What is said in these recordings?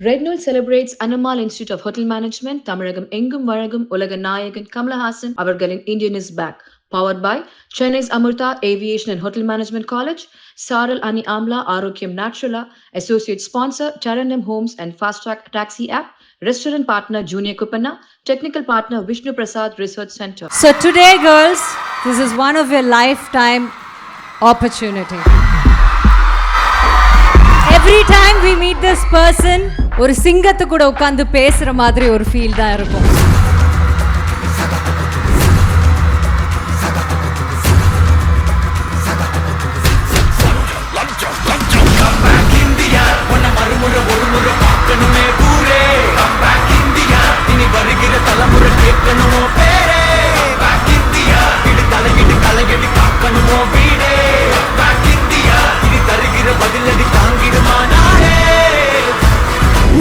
Red Note celebrates Annamal Institute of Hotel Management, தமிழகம் எங்கும் வழங்கும் உலக நாயகன் கமலஹாசன் அவர்களின் Indian is back. Powered by Chennai's Amurtha Aviation and Hotel Management College, Saral Ani Amla Arogyam Naturala, Associate Sponsor Charanam Homes and Fast Track Taxi App, Restaurant Partner Junior Kupanna, Technical Partner Vishnu Prasad Research Center. So today, girls, this is one of your lifetime opportunity. Every time we meet this person ஒரு சிங்கத்து கூட உட்காந்து பேசுற மாதிரி ஒரு feel தான் இருக்கும்.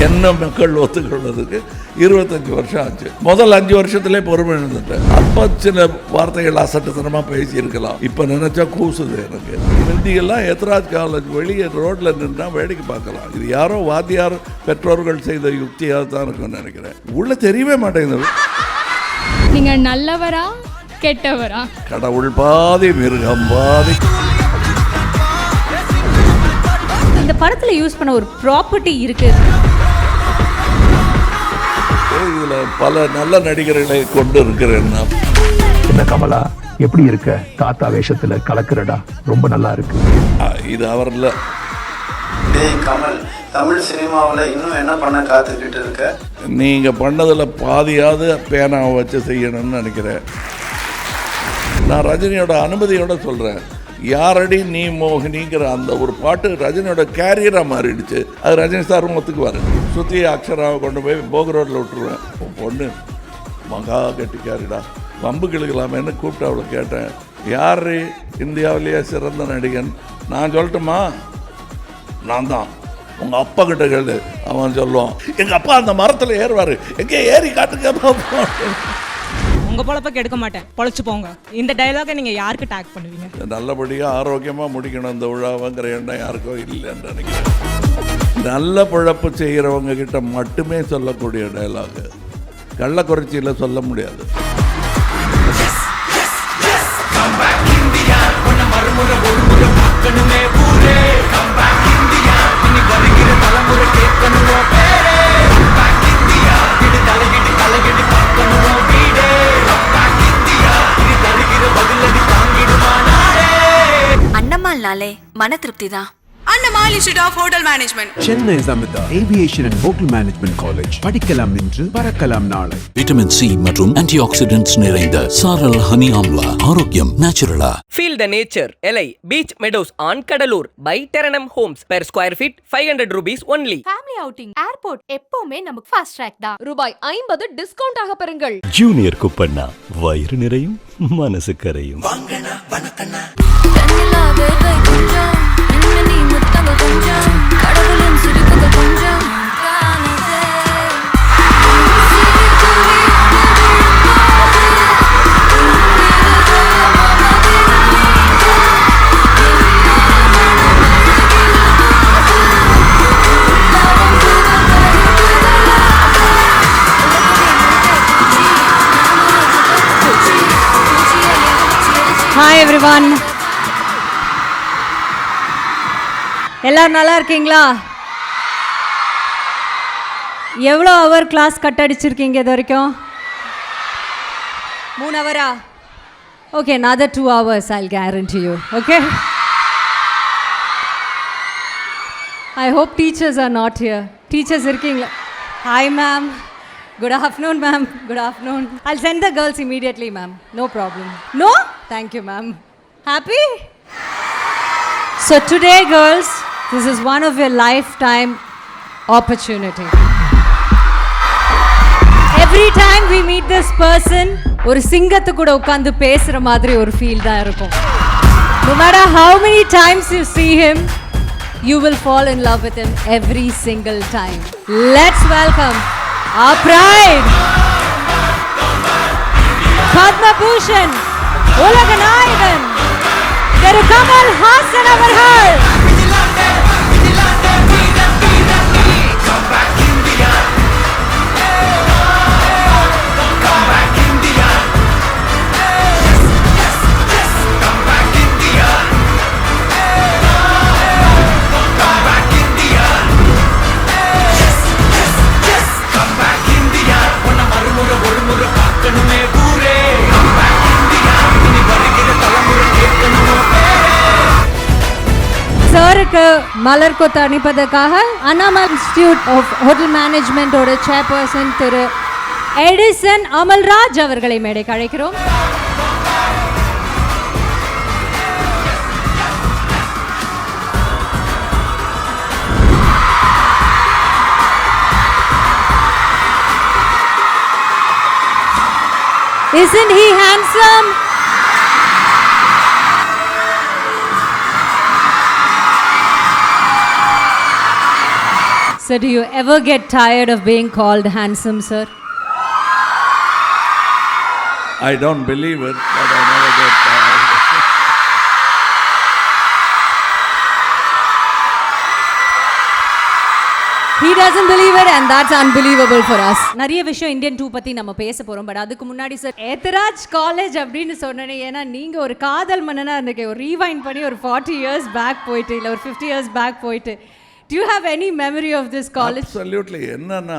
என்ன மக்கள் ஒத்துக்கொள்வதற்கு இருபத்தஞ்சு வருஷம் ஆச்சு முதல் அஞ்சு வருஷத்திலே பொறுமை இருந்துட்டேன் அப்போ சில வார்த்தைகள் அசட்டுத்தனமாக பேசியிருக்கலாம் இப்போ நினைச்சா கூசுது எனக்கு முந்தியெல்லாம் எத்ராஜ் காலேஜ் வெளியே ரோட்ல நின்னா வேடிக்கை பார்க்கலாம் இது யாரோ வாத்தியார் பெற்றோர்கள் செய்த யுக்தியாக தான் இருக்கும்னு நினைக்கிறேன் உள்ள தெரியவே மாட்டேங்குது நீங்க நல்லவரா கெட்டவரா கடவுள் பாதி மிருகம் பாதி இந்த படத்துல யூஸ் பண்ண ஒரு ப்ராப்பர்ட்டி இருக்கு பல நல்ல நடிகர்களை கொண்டு இருக்கிறேன் நான். என்ன கமலா எப்படி இருக்க? தாத்தா வேஷத்துல கலக்குறடா. ரொம்ப நல்லா இருக்கு. இது அவரில். டேய் கமல் தமிழ் சினிமாவில் இன்னும் என்ன பண்ண காத்துக்கிட்டு இருக்க? நீங்கள் பண்ணதில் பாதியாவது பேனாவை வச்சு செய்யணும்னு நினைக்கிறேன். நான் ரஜினியோட அனுமதியோட சொல்கிறேன் யாரடி நீ மோகினிங்கிற அந்த ஒரு பாட்டு ரஜினியோட கேரியராக மாறிடுச்சு. அது ரஜினி சாரும் ஒத்துக்குவார் சுற்றி அக்ஷராவை கொண்டு போய் போக ரோட்டில் விட்டுருவேன். பொண்ணு மகா கட்டிக்காரிடா. வம்பு கிழக்கலாமேன்னு கூப்பிட்டு அவளை கேட்டேன். யார் இந்தியாவிலேயே சிறந்த நடிகன்? நான் சொல்லட்டுமா? நான் தான். உங்கள் அப்பா கிட்ட கேளு. அவன் சொல்லுவான். எங்கள் அப்பா அந்த மரத்தில் ஏறுவார். எங்கே ஏறி காட்டுங்க பாப்போம்." உங்க பொழப்ப எடுக்க மாட்டேன். பொழைச்சு போங்க. இந்த டயலாக நீங்க யாருக்கு டேக் பண்ணுவீங்க? நல்லபடியா ஆரோக்கியமா முடிக்கணும் இந்த விழாவுங்கிற எண்ணம் யாருக்கோ இல்லைன்னு நினைக்கிறேன். நல்ல பிழப்பு செய்கிறவங்க கிட்ட மட்டுமே சொல்லக்கூடிய டயலாக் கள்ளக்குறிச்சியில் சொல்ல முடியாது. அண்ணம்மாள்னாலே மன திருப்தி தான் Annammal institute of hotel management Chennai aviation and hotel management college படிக்கலாம் இன்று பறக்கலாம் நாளை. விட்டமின் சி மற்றும் ஆன்டி ஆக்சிடென்ட்ஸ் நிறைந்த சாரல் ஹனி ஆம்லா. ஆரோக்கியம் நேச்சுரலா Feel the nature. LA Beach Meadows on Kadalur. By Teranam Homes. Per square feet 500 rupees only. Family outing airport எப்பவுமே நமக்கு ஃபாஸ்ட் ட்ராக் தான். ரூபாய் ஐம்பது டிஸ்கவுண்ட் ஆக பெறுங்கள். ஜூனியர் குப்பண்ணா வயிறு நிறையும் மனசு கரையும். Hi everyone. எல்லாரும் நல்லா இருக்கீங்களா? எவ்வளோ ஹவர் கிளாஸ் கட் அடிச்சிருக்கீங்க இது வரைக்கும்? மூணு Howrah okay another two hours I guarantee you okay I hope teachers are not here teachers இருக்கீங்களா? Hi ma'am good afternoon ma'am good afternoon I sent the girls immediately ma'am no problem no thank you ma'am happy so today girls this is one of your lifetime opportunity. Every time we meet this person, ஒரு சிங்கத்து கூட உட்கார்ந்து பேசுற மாதிரி ஒரு feel தான் இருக்கும் No matter how many times you see him, you will fall in love with him every single time. Let's welcome our pride, Padma Bhushan, உலக நாயகன் திரு கமல் அவருக்கு மலர் கொத்து அனுப்பதற்காக அண்ணாமலை இன்ஸ்டியூட் ஆஃப் ஹோட்டல் மேனேஜ்மெண்ட்டோட சேர்பர்சன் திரு எடிசன் அமல்ராஜ் அவர்களை மேடைக்கு அழைக்கிறோம் Isn't he handsome? So, do you ever get tired of being called handsome, sir? I don't believe it, but I never get tired. He doesn't believe it and that's unbelievable for us. நிறைய விஷயம் Indian two பத்தி நம்ம பேச போறோம் but அதுக்கு முன்னாடி sir ஏத்தராஜ் college அப்படின்னு சொன்னேனே ஏன்னா நீங்க ஒரு காதல் மன்னனா இருந்துக்கு ஒரு ரீவைண்ட் பண்ணி ஒரு ஃபார்ட்டி இயர்ஸ் பேக் போயிட்டு இல்லை ஒரு ஃபிஃப்டி இயர்ஸ் பேக் போயிட்டு you you any memory of this college college? Absolutely என்னன்னா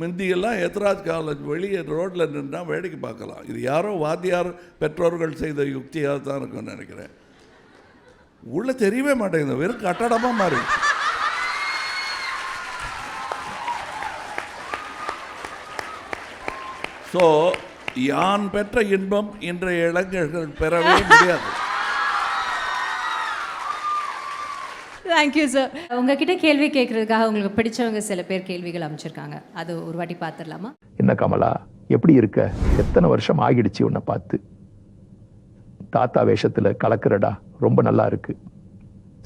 முந்தியெல்லாம் எத்ராஜ் காலேஜ் வெளியே ரோட்டில் நின்றால் வேடிக்கை பார்க்கலாம். இது யாரோ வாத்தியார் பெற்றோர்கள் செய்த யுக்தியாக தான் இருக்கும்னு நினைக்கிறேன். உள்ளே தெரியவே மாட்டேங்குது. வெறும் கட்டடமாக மாறி. ஸோ யான் பெற்ற இன்பம் இன்றைய இளைஞர்கள் பெறவே முடியாது. தேங்க்யூ சார் உங்ககிட்ட கேள்வி கேட்கறதுக்காக உங்களுக்கு பிடிச்சவங்க சில பேர் கேள்விகள் அமைச்சிருக்காங்க. அது ஒரு வாட்டி பார்த்துடலாமா? என்ன கமலா எப்படி இருக்க? எத்தனை வருஷம் ஆகிடுச்சு உன்னை பார்த்து? தாத்தா வேஷத்துல கலக்குறடா ரொம்ப நல்லா இருக்கு.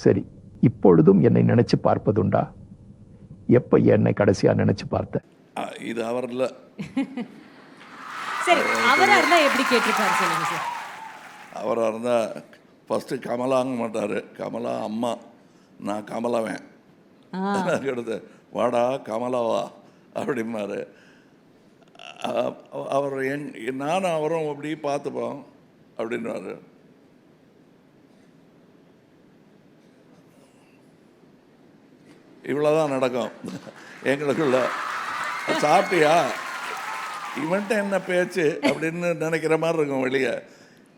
சரி இப்பொழுதும் என்னை நினைச்சு பார்ப்பதுண்டா? எப்ப என்னை கடைசியா நினைச்சு பார்த்த? இது அவரில். சரி அவரா இருந்தா எப்படி கேட்டிருக்காரு சொல்லுங்க சார் அவராக இருந்தால் ஃபஸ்ட்டு கமலாங்க மாட்டார். கமலா அம்மா. நான் கமலவன். அடுத்து வாடா கமலாவா அப்படிம்பாரு. அவர் எங் நானும் அவரும் அப்படி பார்த்துப்போம் அப்படின்வாரு இவ்வளோதான் நடக்கும். எங்களுக்குள்ள. சாப்பிட்டியா? இவன்ட்ட என்ன பேச்சு? அப்படின்னு நினைக்கிற மாதிரி இருக்கும் வெளியே.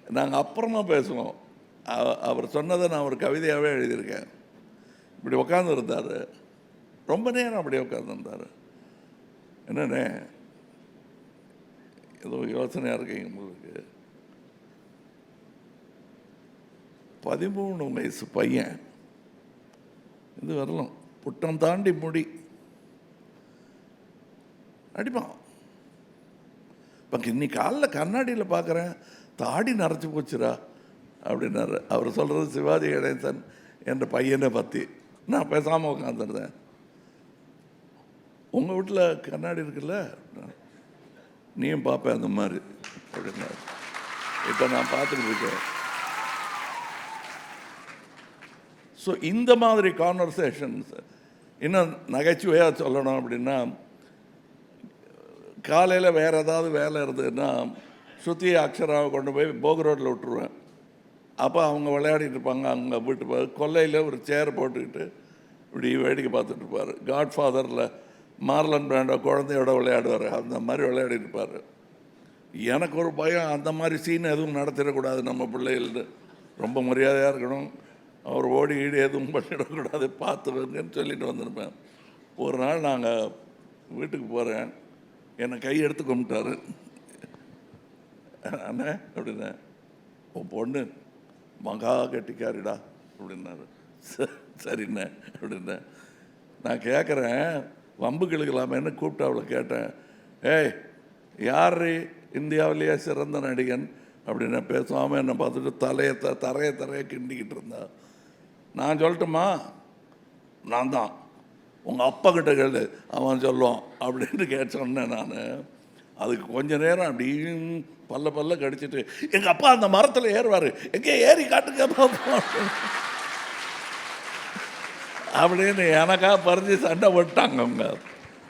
நாங்கள் அப்புறமா பேசுவோம். அவ- அவர் சொன்னதை நான் ஒரு கவிதையாகவே எழுதியிருக்கேன். இப்படி உட்காந்துருந்தார் ரொம்ப நேரம் அப்படியே உட்காந்துருந்தார் என்னண்ணே? ஏதோ யோசனையாக இருக்கீங்க உங்களுக்கு. பதிமூணு வயசு பையன். இது வரலாம். புட்டம் தாண்டி முடி. அடிப்பான். இப்போ இன்னைக்கு காலைல கண்ணாடியில் பார்க்குறேன் தாடி நரைச்சி போச்சுடா. அப்படின்னாரு. அவர் சொல்கிறது சிவாஜி கணேசன் என்ற பையனை பற்றி நான் பேசாமல் உட்காந்துருந்தேன் உங்கள் வீட்டில் கண்ணாடி இருக்குல்ல? நீயும் பார்ப்பேன் அந்த மாதிரி அப்படின்னாரு. இப்போ நான் பார்த்துட்டு இருக்கேன். ஸோ இந்த மாதிரி கான்வர்சேஷன்ஸ் இன்னும் நகைச்சுவையாக சொல்லணும் அப்படின்னா காலையில் வேறு ஏதாவது வேலை இருந்ததுன்னா சுற்றி அக்ஷராவை கொண்டு போய் போக் ரோட்டில் விட்டுருவேன். அப்போ அவங்க விளையாடிட்டு இருப்பாங்க அவங்க வீட்டு போ- கொல்லையில் ஒரு சேர் போட்டுக்கிட்டு இப்படி வேடிக்கை பார்த்துட்டு இருப்பார். காட் ஃபாதரில் மார்லன் பிராண்டோ குழந்தையோட விளையாடுவார். அந்த மாதிரி விளையாடிட்டு இருப்பார். எனக்கு ஒரு பயம் அந்த மாதிரி சீன் எதுவும் நடத்திடக்கூடாது நம்ம பிள்ளைகள்னு ரொம்ப மரியாதையாக இருக்கணும். அவர் ஓடி ஈடு எதுவும் பண்ணிடக்கூடாது பார்த்துருங்கன்னு சொல்லிட்டு வந்திருப்பேன். ஒரு நாள் நாங்கள் வீட்டுக்கு போகிறேன் என்னை கை எடுத்து கும்பிட்டாரு. அண்ணே அப்படின்னே உன் பொண்ணு மகா கட்டிக்காரிடா அப்படின்னாரு. சரிண்ணே அப்படின்னேன் நான் கேட்குறேன் வம்பு கிழக்கலாமேன்னு கூப்பிட்டு அவளை கேட்டேன். ஏய் யார் இந்தியாவிலேயே சிறந்த நடிகன் அப்படின்னு பேசாமல் என்னை பார்த்துட்டு தலையை த தரைய தரைய கிண்டிக்கிட்டு இருந்தா. நான் சொல்லட்டுமா? நான் தான் உங்கள் அப்பா கிட்ட கேளு அவன் சொல்லுவான் அப்படின்னு கேட்டு சொன்னேன் நான் அதுக்கு கொஞ்ச நேரம் அப்படியும் பல்ல பல்ல கடிச்சிட்டு எங்கள் அப்பா அந்த மரத்தில் ஏறுவார். எங்கே ஏறி காட்டுங்க அப்படின்னு எனக்கா பறிஞ்சு சண்டை போட்டாங்க அவங்க.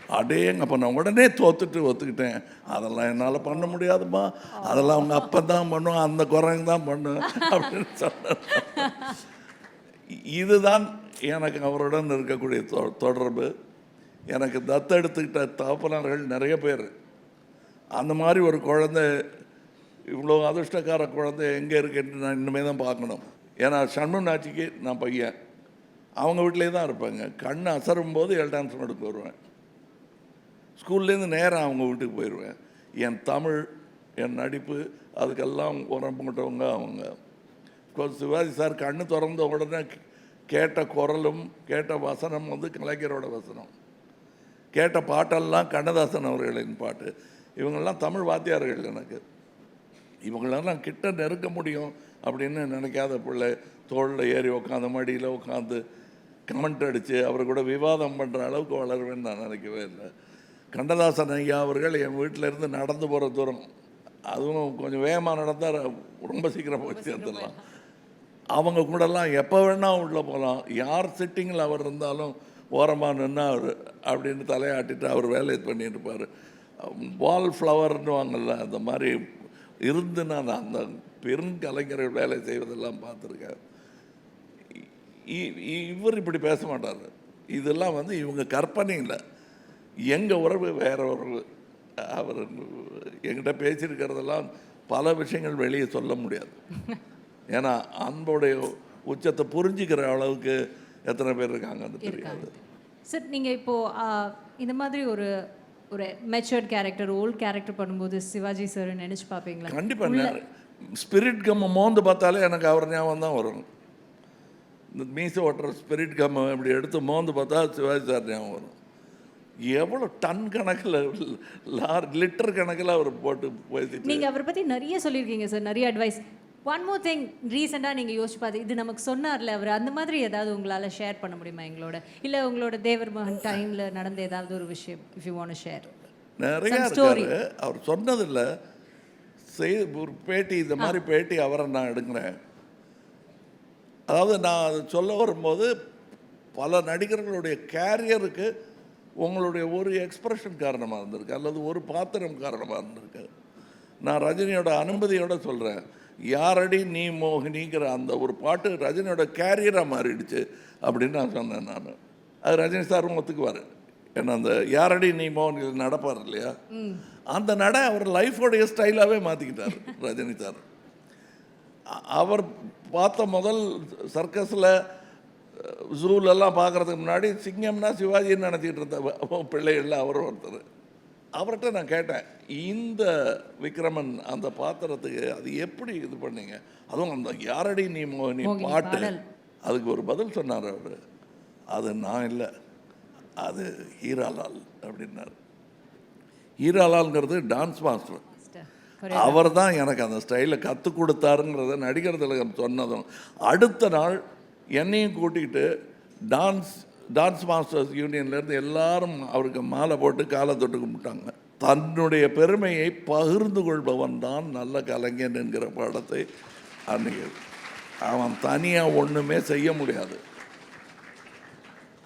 அடேங்கப்பா நான் உடனே தோத்துட்டு ஒத்துக்கிட்டேன். அதெல்லாம் என்னால் பண்ண முடியாதும்மா அதெல்லாம் அவங்க அப்பா தான் பண்ணும் அந்த குரங்கு தான் பண்ணும் அப்படின்னு சொன்ன இதுதான் எனக்கு அவருடன் இருக்கக்கூடிய தொ- தொடர்பு. எனக்கு தத்தெடுத்துக்கிட்ட தகப்பனார்கள் நிறைய பேர். அந்த மாதிரி ஒரு குழந்தை இவ்வளோ அதிர்ஷ்டக்கார குழந்தை எங்கே இருக்குன்னு நான் இனிமேல் தான் பார்க்கணும். ஏன்னா சண்முன் நாச்சிக்கு நான் பையன். அவங்க வீட்டிலே தான் இருப்பாங்க. கண் அசரும் போது எலக்ட்ரான்ஸ் எடுக்க வருவேன். ஸ்கூல்லேருந்து நேராக அவங்க வீட்டுக்கு போயிடுவேன் என் தமிழ் என் நடிப்பு அதுக்கெல்லாம் உரம் போட்டவங்க அவங்க சிவாஜி சார் கண்ணு திறந்த உடனே கேட்ட குரலும் கேட்ட வசனம் வந்து கலைஞரோட வசனம். கேட்ட பாட்டெல்லாம் கண்ணதாசன் அவர்களின் பாட்டு. இவங்கெல்லாம் தமிழ் வாத்தியார்கள் எனக்கு. இவங்களெல்லாம் கிட்ட நெருக்க முடியும் அப்படின்னு நினைக்காத பிள்ளை தோளில் ஏறி உட்காந்து மடியில் உட்காந்து கமெண்ட் அடித்து அவர் கூட விவாதம் பண்ணுற அளவுக்கு வளருவேன்னு நான் நினைக்கவே இல்லை. கண்டதாசன் ஐயா அவர்கள் என் வீட்டில் இருந்து நடந்து போகிற தூரம். அதுவும் கொஞ்சம் வேகமாக நடந்தால் ரொம்ப சீக்கிரம் போய் சேர்த்துடலாம் அவங்க கூடலாம் எப்போ வேணால் உள்ளே போகலாம் யார் சிட்டிங்கில் அவர் இருந்தாலும் ஓரமாக நின்னா அவர் அப்படின்னு தலையாட்டிட்டு அவர் வேலையை பண்ணிட்டு இருப்பார். வால் ஃப்ளவர்னுவாங்கள்ல அந்த மாதிரி இருந்து நான் அந்த பெருங்கலைஞர்கள் வேலை செய்வதெல்லாம் பார்த்துருக்கேன் இ- இ- இவர் இப்படி பேச மாட்டார். இதெல்லாம் வந்து இவங்க கற்பனை இல்லை. எங்கள் உறவு வேற உறவு அவர் என்கிட்ட பேசியிருக்கிறதெல்லாம் பல விஷயங்கள் வெளியே சொல்ல முடியாது. ஏன்னா அன்புடைய உச்சத்தை புரிஞ்சுக்கிற அளவுக்கு எத்தனை பேர் இருக்காங்கன்னு தெரியாது. சார் நீங்கள் இப்போது இந்த மாதிரி ஒரு ஒரு மெச்சூர்ட் கேரக்டர் ஓல்ட் கேரக்டர் பண்ணும்போது சிவாஜி சார் நினச்சி பார்ப்பீங்களா? கண்டிப்பாக ஸ்பிரிட் கம்மை மோந்து பார்த்தாலே எனக்கு அவர் ஞாபகம் தான் வரும். இந்த மீசை ஓட்டுற ஸ்பிரிட் கம்மை இப்படி எடுத்து மோந்து பார்த்தா சிவாஜி சார் ஞாபகம் வரும். எவ்வளோ டன் கணக்கில் லார் லிட்டர் கணக்கில் அவர் போட்டு பேசிட்டு நீங்கள் அவரை பற்றி நிறைய சொல்லியிருக்கீங்க சார் நிறைய அட்வைஸ் ஒன் மோர் திங் ரீசெண்டாக நீங்கள் யோசிச்சு பார்த்து இது நமக்கு சொன்னார்ல அவர் அந்த மாதிரி ஏதாவது உங்களால் ஷேர் பண்ண முடியுமா எங்களோட? இல்லை உங்களோட தேவர் மகன் டைமில் நடந்த ஏதாவது ஒரு விஷயம் இஃப் யூ வாண்ட் ஷேர் நிறையா. இருக்காரு. அவர் சொன்னதில்ல. செய் ஒரு பேட்டி இந்த மாதிரி பேட்டி அவரை நான் எடுக்கிறேன். அதாவது நான் அது சொல்ல வரும்போது பல நடிகர்களுடைய கேரியருக்கு உங்களுடைய ஒரு எக்ஸ்பிரஷன் காரணமாக இருந்திருக்கு அல்லது ஒரு பாத்திரம் காரணமாக இருந்திருக்கு. நான் ரஜினியோட அனுமதியோட சொல்கிறேன் யாரடி நீ மோகினிங்கிற அந்த ஒரு பாட்டு ரஜினியோட கேரியராக மாறிடுச்சு அப்படின்னு நான் சொன்னேன் நான். அது ரஜினி சாரும் ஒத்துக்குவார். ஏன்னா அந்த யாரடி நீ மோகன் நடப்பார் இல்லையா? அந்த நடை அவர் லைஃபோடைய ஸ்டைலாகவே மாற்றிக்கிட்டார் ரஜினி சார். அவர் பார்த்த முதல் சர்க்கஸில் ஜூலெல்லாம் பார்க்குறதுக்கு முன்னாடி சிங்கம்னா சிவாஜின்னு நினச்சிக்கிட்டு இருந்த பிள்ளைகள்ல அவர் ஒருத்தர். அவர்கிட்ட நான் கேட்டேன் இந்த விக்ரமன் அந்த பாத்திரத்துக்கு அது எப்படி இது பண்ணீங்க? அதுவும் அந்த யாரடி நீ மோகினி பாட்டு. அதுக்கு ஒரு பதில் சொன்னார் அவர். அது நான் இல்லை. அது ஹீராலால் அப்படின்னார். ஹீராலால்ங்கிறது டான்ஸ் மாஸ்டர். அவர் தான் எனக்கு அந்த ஸ்டைலில் கற்றுக் கொடுத்தாருங்கிறத நடிகர் திலகம் சொன்னதும் அடுத்த நாள் என்னையும் கூட்டிகிட்டு டான்ஸ் டான்ஸ் மாஸ்டர்ஸ் யூனியன்லேருந்து எல்லாரும் அவருக்கு மாலை போட்டு காலை தொட்டு கும்பிட்டாங்க. தன்னுடைய பெருமையை பகிர்ந்து கொள்பவன் தான் நல்ல கலைஞன் என்கிற படத்தை அன்னைக்கு அவன் தனியாக ஒன்றுமே செய்ய முடியாது.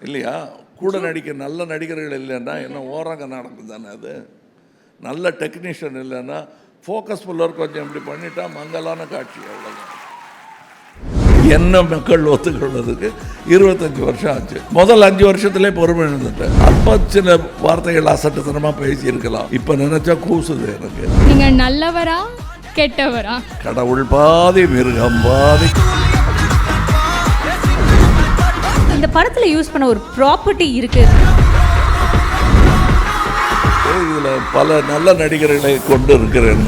இல்லையா? கூட நடிக்க நல்ல நடிகர்கள் இல்லைன்னா என்ன ஓரங்க நடக்கும் தானே அது? நல்ல டெக்னீஷியன் இல்லைன்னா ஃபோக்கஸ் புல்லர் கொஞ்சம் இப்படி பண்ணிட்டா மங்கலான காட்சி அவ்வளோதான் என்ன மக்கள் ஒத்துக்கொள்வதுக்கு இருபத்தஞ்சு வருஷம் ஆச்சு முதல் அஞ்சு வருஷத்திலே பொறுமை இருந்துட்டேன் அப்போ சில வார்த்தைகள் அசட்டுத்தனமாக பேசியிருக்கலாம் இப்போ நினச்சா கூசுது எனக்கு நீங்க நல்லவரா கெட்டவரா கடவுள் பாதி மிருகம் பாதி இந்த படத்தில் யூஸ் பண்ண ஒரு ப்ராப்பர்ட்டி இருக்கு. இதில் பல நல்ல நடிகர்களை கொண்டு இருக்கிறேன்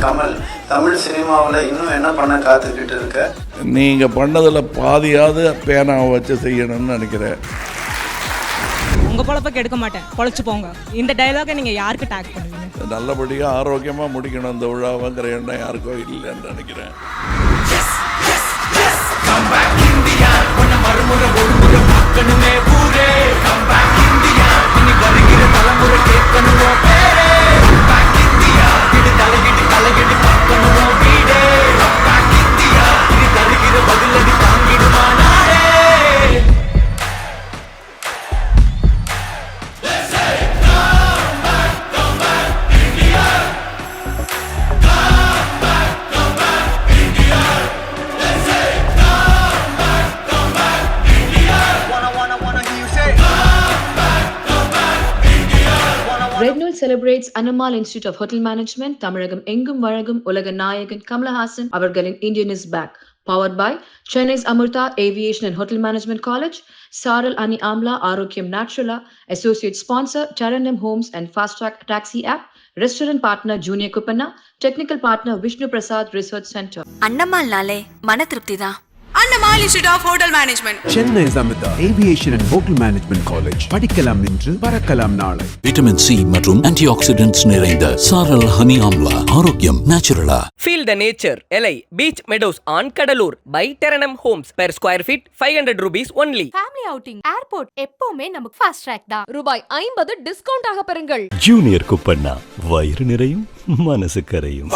கமல் தமிழ் சினிமாவில் இன்னும் என்ன பண்ண காத்துக்கிட்டு இருக்க? நீங்கள் பண்ணதில் பாதியாவது பேனாவை வச்சு செய்யணும்னு நினைக்கிறேன். உங்க பொழப்ப கெடுக்க மாட்டேன். பொழைச்சு போங்க. இந்த டயலாகை நீங்க யாருக்கு டேக் பண்ணுவீங்க? நல்லபடியாக ஆரோக்கியமாக முடிக்கணும் இந்த விழாவுங்கிற எண்ணம் யாருக்கோ இல்லைன்னு நினைக்கிறேன். Red Note celebrates Annamal Institute of Hotel Management, Tamilagam Engum Varagum Ulaga Nayagan Kamala Hassan, Avargalin Indian is back. Powered by Chinese Amrita aviation and hotel management college Saral అని ఆమ్లా ఆరోగ్యం natural associate sponsor Charanyam homes and fast track taxi app restaurant partner junior Kuppanna technical partner Vishnu Prasad research centre Annammal నాలే మన తృప్తిదా Annammal institute of hotel management Chennai Amrita aviation and hotel management college படிக்கலாம் இன்று பறக்கலாம் நாளை. Vitamin C மற்றும் antioxidants நிறைந்த Saral honey amla. ஆரோக்கியம் நேச்சுரலா. Feel the nature எலை beach meadows on Cuddalore by Terranum homes per square feet five hundred rupees only family outing airport எப்பவுமே நமக்கு ஃபாஸ்ட் ட்ராக் தான். ரூபாய் ஐம்பது டிஸ்கவுண்ட் ஆக பெறுங்கள். ஜூனியர் குப்பண்ணா வயிறு நிறையும் மனசு கரையும்.